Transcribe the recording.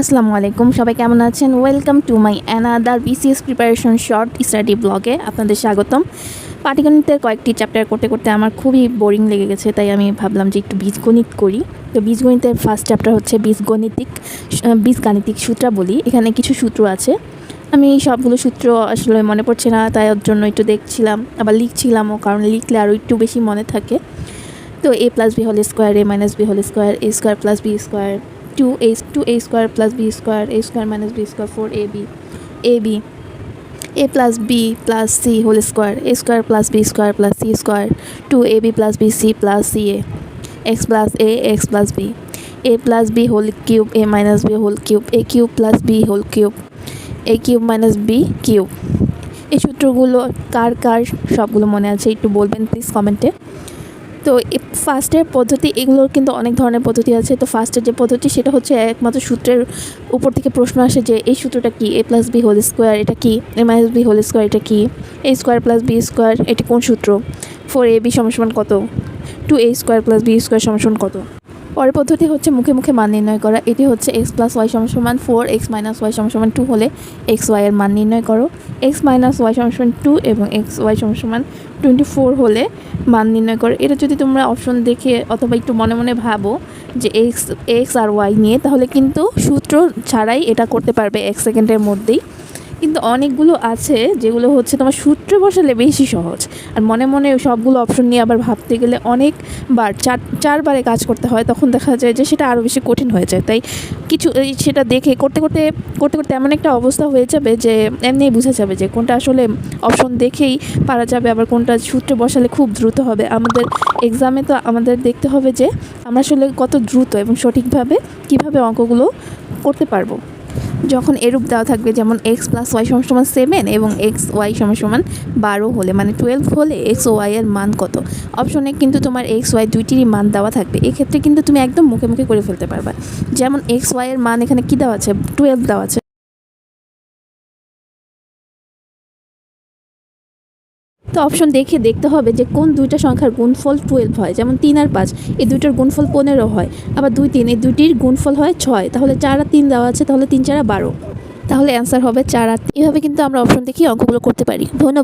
আসসালামু আলাইকুম, সবাই কেমন আছেন? Welcome to my another BCS preparation short study ব্লগে আপনাদের স্বাগতম। পাটিগণিতের কয়েকটি চ্যাপ্টার করতে করতে আমার খুবই বোরিং লেগে গেছে, তাই আমি ভাবলাম যে একটু বীজগণিত করি। তো বীজগণিতের ফার্স্ট চ্যাপ্টার হচ্ছে বীজগণিতিক বীজগাণিতিক সূত্রাবলী এখানে কিছু সূত্র আছে। আমি সবগুলো সূত্র আসলে মনে পড়ছে না, তাই ওর জন্য একটু দেখছিলাম, আবার লিখছিলামও, কারণ লিখলে আরও একটু বেশি মনে থাকে। তো A plus B whole square A minus B whole square A square plus B square two A two A square plus B square A square minus B square four A B A B A plus B plus C whole square A square plus B square plus C square two A B plus B C plus C A X plus A X plus B A plus B whole cube A minus B whole cube A cube plus B whole cube A cube minus B cube এই সূত্রগুলো কার কার, সবগুলো মনে আছে, একটু বলবেন please কমেন্টে তো ফার্স্টের পদ্ধতি, এগুলোর কিন্তু অনেক ধরনের পদ্ধতি আছে। তো ফার্স্টের যে পদ্ধতি, সেটা হচ্ছে একমাত্র সূত্রের উপর থেকে প্রশ্ন আসে যে, এই সূত্রটা কি? A plus B whole square এটা কি? A minus B whole square এটা কি? A square plus B square এটা কোন সূত্র? ফোর এ বি সমান কত? Two A square plus B square সমান কত? পরের পদ্ধতি হচ্ছে মুখে মুখে মান নির্ণয় করা। এটি হচ্ছে এক্স প্লাস ওয়াই সমান ফোর এক্স মাইনাস ওয়াই সমান টু হলে এক্স ওয়াই এর মান নির্ণয় করো। এক্স মাইনাস ওয়াই সমান টু এবং এক্স ওয়াই সমান টোয়েন্টি ফোর হলে মান নির্ণয় করো। এটা যদি তোমরা অপশন দেখে অথবা একটু মনে মনে ভাবো যে এক্স এক্স আর ওয়াই নিয়ে, তাহলে কিন্তু সূত্র ছাড়াই এটা করতে পারবে এক সেকেন্ডের মধ্যেই। কিন্তু অনেকগুলো আছে যেগুলো হচ্ছে তোমার সূত্রে বসালে বেশি সহজ। আর মনে মনে সবগুলো অপশন নিয়ে আবার ভাবতে গেলে অনেকবার চার, চারবারে কাজ করতে হয়, তখন দেখা যায় যে সেটা আরও বেশি কঠিন হয়ে যায়। তাই কিছু সেটা দেখে করতে করতে করতে করতে এমন একটা অবস্থা হয়ে যাবে যে এমনিই বোঝা যাবে যে কোনটা আসলে অপশন দেখেই পারা যাবে, আবার কোনটা সূত্রে বসালে খুব দ্রুত হবে। আমাদের এক্সামে তো আমাদের দেখতে হবে যে আমরা আসলে কত দ্রুত এবং সঠিকভাবে কীভাবে অঙ্কগুলো করতে পারব। যখন এরূপ দেওয়া থাকবে, যেমন এক্স প্লাস ওয়াই সমান সমান সেভেন এবং এক্স ওয়াই সমান সমান বারো হলে মানে টুয়েলভ হলে এক্স ওয়াই এর মান কত? অপশনে কিন্তু তোমার এক্স ওয়াই দুইটিরই মান দেওয়া থাকবে। এক্ষেত্রে কিন্তু তুমি একদম মুখে মুখে করে ফেলতে পারবা। যেমন এক্স ওয়াই এর মান এখানে কী দেওয়া আছে? টুয়েলভ দেওয়া আছে। তো অপশন দেখে দেখতে হবে যে কোন দুইটা সংখ্যার গুণফল টুয়েলভ হয়। যেমন তিন আর পাঁচ, এই দুইটার গুণফল পনেরো হয়। আবার দুই তিন, এই দুইটির গুণফল হয় ছয়। তাহলে চার আর তিন দেওয়া আছে, তাহলে তিন চারা বারো। তাহলে অ্যান্সার হবে চার আর এভাবে কিন্তু আমরা অপশন দেখি অঙ্কগুলো করতে পারি। ধন্যবাদ।